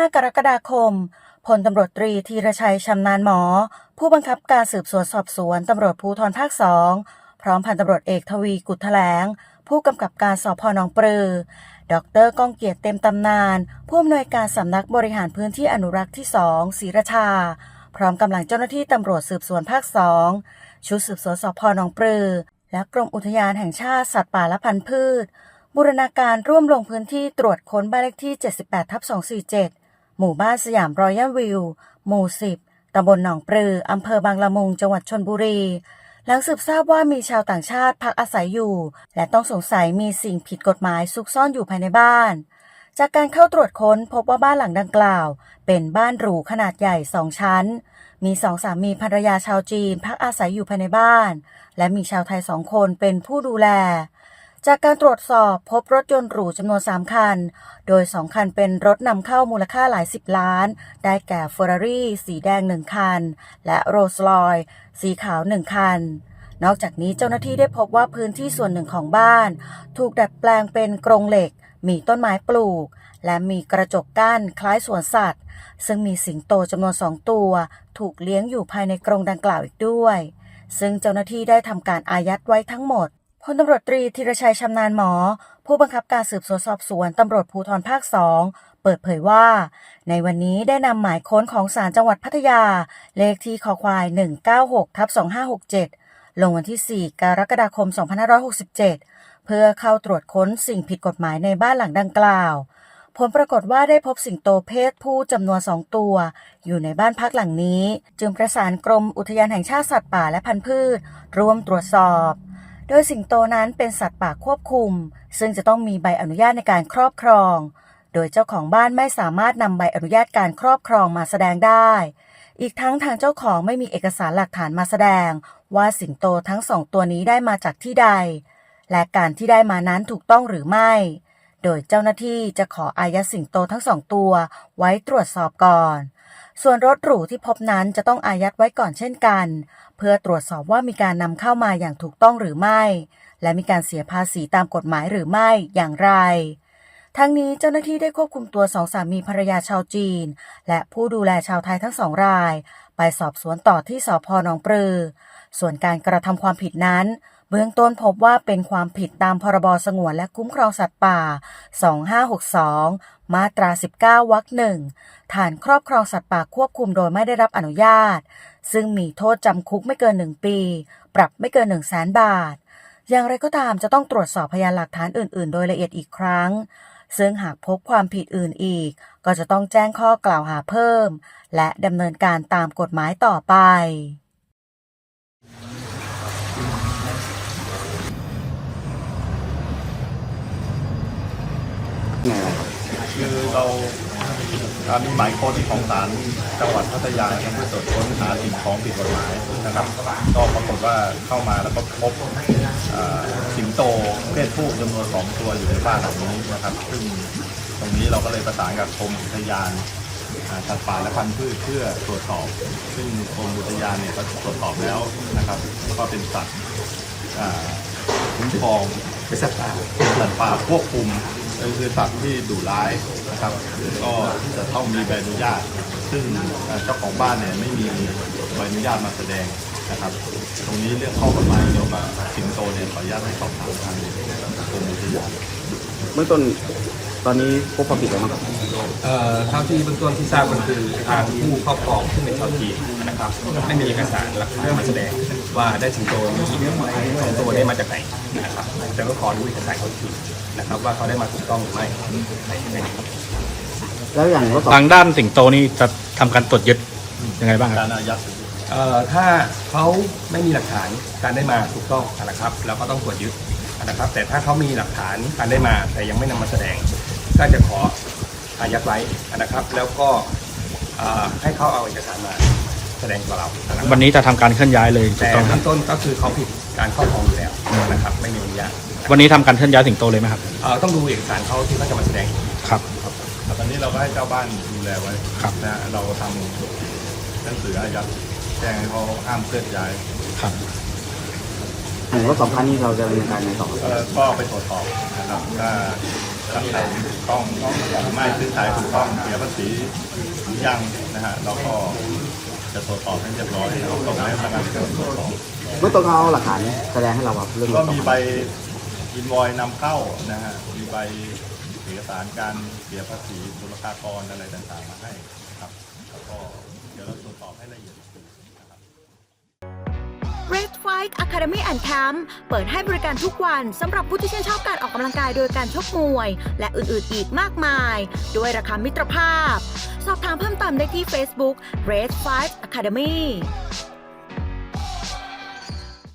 5 กรกฎาคมพลตำรวจตรีธีรชัยชำนาญหมอ ผู้บังคับการสืบสวนสอบสวนตำรวจภูธรภาคสองพร้อมพันตำรวจเอกทวีกุลแถลง ผู้กำกับการสพนองปลือ ดรก้องเกียรติเต็มตำนาน ผู้อำนวยการสำนักบริหารพื้นที่อนุรักษ์ที่2ศรีราชา พร้อมกำลังเจ้าหน้าที่ตำรวจสืบสวนภาค2ชุดสืบสวนสพนองปลือ และกรมอุทยานแห่งชาติสัตว์ป่าและพันธุ์พืช บูรณาการร่วมลงพื้นที่ตรวจค้นบ้านเลขที่ 78ทับ247 หมู่บ้านสยามรอยัลวิว หมู่10ตำบลหนองปลือ อำเภอบางละมุง จังหวัดชนบุรี หลังสืบทราบว่ามีชาวต่างชาติพักอาศัยอยู่ และต้องสงสัยมีสิ่งผิดกฎหมายซุกซ่อนอยู่ภายในบ้าน จากการเข้าตรวจค้นพบว่าบ้านหลังดังกล่าว เป็นบ้านหรูขนาดใหญ่สองชั้น มีสองสามีภรรยาชาวจีนพักอาศัยอยู่ภายในบ้าน และมีชาวไทยสองคนเป็นผู้ดูแล จากการตรวจสอบพบรถยนต์หรูจำนวน 3 คัน โดย 2 คันเป็นรถนำเข้ามูลค่าหลายสิบล้าน ได้แก่เฟอร์รารี่สีแดง 1 คัน และโรลส์รอยสีขาว 1 คัน นอกจากนี้เจ้าหน้าที่ได้พบว่าพื้นที่ส่วนหนึ่งของบ้าน ถูกดัดแปลงเป็นกรงเหล็ก มีต้นไม้ปลูก และมีกระจกกั้นคล้ายสวนสัตว์ ซึ่งมีสิงโตจำนวนสองตัว ถูกเลี้ยงอยู่ภายในกรงดังกล่าวอีกด้วย ซึ่งเจ้าหน้าที่ได้ทำการอายัดไว้ทั้งหมด พลตำรวจตรีธีรชัยชำนาญหมอ ผู้บังคับการสืบสวนสอบสวนตำรวจภูธรภาคสองเปิดเผยว่า ในวันนี้ได้นำหมายค้นของศาลจังหวัดพัทยา เลขที่คอควาย 196ทับ2567 ลงวันที่ 4 กรกฎาคม 2567 เพื่อเข้าตรวจค้นสิ่งผิดกฎหมายในบ้านหลังดังกล่าว ผลปรากฏว่าได้พบสิงโตเพศผู้จำนวนสองตัว อยู่ในบ้านพักหลังนี้ จึงประสานกรมอุทยานแห่งชาติสัตว์ป่าและพันธุ์พืช ร่วมตรวจสอบ โดยสิงโตนั้นเป็นสัตว์ป่าควบคุม ซึ่งจะต้องมีใบอนุญาตในการครอบครอง โดยเจ้าของบ้านไม่สามารถนำใบอนุญาตการครอบครองมาแสดงได้ อีกทั้งทางเจ้าของไม่มีเอกสารหลักฐานมาแสดง ว่าสิงโตทั้งสองตัวนี้ได้มาจากที่ใด และการที่ได้มานั้นถูกต้องหรือไม่ โดยเจ้าหน้าที่จะขออายัดสิงโตทั้งสองตัวไว้ตรวจสอบก่อน ส่วนรถหรูที่พบนั้นจะต้องอายัดไว้ก่อนเช่นกัน เพื่อตรวจสอบว่ามีการนำเข้ามาอย่างถูกต้องหรือไม่ และมีการเสียภาษีตามกฎหมายหรือไม่อย่างไร ทั้งนี้เจ้าหน้าที่ได้ควบคุมตัวสองสามีภรรยาชาวจีน และผู้ดูแลชาวไทยทั้งสองราย ไปสอบสวนต่อที่สพนองปลือ ส่วนการกระทำความผิดนั้นเบื้องต้นพบว่าเป็นความผิดตามพรบสงวนและคุ้มครองสัตว์ป่า 2562 มาตรา 19 วรรคหนึ่งฐานครอบครองสัตว์ป่าควบคุมโดยไม่ได้รับอนุญาต ซึ่งมีโทษจำคุกไม่เกิน1ปี ปรับไม่เกิน1 0 0 0 0แสนบาท อย่างไรก็ตามจะต้องตรวจสอบพยานหลักฐานอื่น ๆ โดยละเอียดอีกครั้ง ซึ่งหากพบความผิดอื่นอีก ก็จะต้องแจ้งข้อกล่าวหาเพิ่ม และดำเนินการตามกฎหมายต่อไป คือเรามีหมายค้นของศาลจังหวัดพัทยานะครับเพื่อตรวจค้นหาสิ่งของผิดกฎหมายนะครับ ก็ปรากฏว่าเข้ามาแล้วก็พบสิงโตเพศผู้จำนวนสองตัวอยู่ในบ้านหลังนี้นะครับ ซึ่งตรงนี้เราก็เลยประสานกับกรมอุทยานสัตว์ป่าและพันธุ์พืชเพื่อตรวจสอบ ซึ่งกรมอุทยานเนี่ยก็ตรวจสอบแล้วนะครับ ก็เป็นสัตว์คุ้มครองเป็นสัตว์ป่าเป็นสัตว์ป่าควบคุม ก็คือสัตว์ที่ดุร้ายนะครับก็จะต้องมีใบอนุญาต ซึ่งเอ่อเจ้าของบ้านเนี่ยไม่มีใบอนุญาตมาแสดงนะครับ ตรงนี้เรื่องข้อกฎหมายเกี่ยวกับสิงโตเนี่ยขออนุญาตให้สอบถามทางกรมอุทยานเบื้องต้นตอนนี้พบความผิดอะไรบ้างครับเอ่อเท่าที่เบื้องต้นที่ทราบมันคือทางผู้ครอบครองซึ่งเป็นชาวจีนนะครับไม่มีเอกสารหลักฐานมาแสดงว่าได้สิงโตนี้สองตัวได้มาจากไหนนะครับแต่ก็ขอดูเอกสารเขาที นะครับ ว่าเขาได้มาถูกต้องหรือไม่ในในนี้แล้วอย่างรถสองทางด้านสิงโตนี่จะทำการตรวจยึดยังไงบ้างคการรับอายัดเอ่อถ้าเขาไม่มีหลักฐานการได้มาถูกต้องนะครับเราก็ต้องตรวจยึดนะครับ แต่ถ้าเขามีหลักฐานการได้มาแต่ยังไม่นำมาแสดง ก็จะขออายัดไว้นะครับ แล้วก็เอ่อให้เขาเอาเอกสารมาแสดงต่อเรานะครับ วันนี้จะทำการเคลื่อนย้ายเลยถูแต่กต้องครัเบื้บ องต้นก็คือเขาผิดการครอบครองอยู่แล้วนะครับ ไม่มีอนุญาต วันนี้ทำการเคลื่อนย้ายสิงโตเลยไหมครับเอ่อต้องดูเอกสารเขาที่เขาจะมาแสดงอีกครับตอนนี้เราก็ให้เจ้าบ้านดูแลไว้ครับนะเราทำหนังสืออายัดแจ้งให้เขาห้ามเคลื่อนย้ายครับอย่างรถสองคันนี้เราจะดำเนินการในต่อครับเอ่อก็ไปตรวจสอบนะครับถ้ารับใช้ถูกต้องหรือไม่ซื้อขายถูกต้องเสียภาษีหรือยังนะฮะเราก็จะตรวจสอบให้เรียบร้อยส่งให้พนักงานสอบสวนตรวจสอบ เมื่อต้นเขาเอาหลักฐานแสดงให้เราครับเรื่องก็มีใบ อินวอยนำเข้านะฮะมีใบเอกสารการเสียภาษีบุรพากรอะไรต่างๆมาให้ครับแล้วก็เดี๋ยวเราตรวจสอบให้ละเอียด Red Fight Academy and Camp เปิดให้บริการทุกวันสำหรับผู้ที่ชื่นชอบการออกกำลังกายโดยการชกมวย และอื่นๆอีกมากมาย ด้วยราคามิตรภาพ สอบถามเพิ่มเติมได้ที่ Facebook Red Fight Academy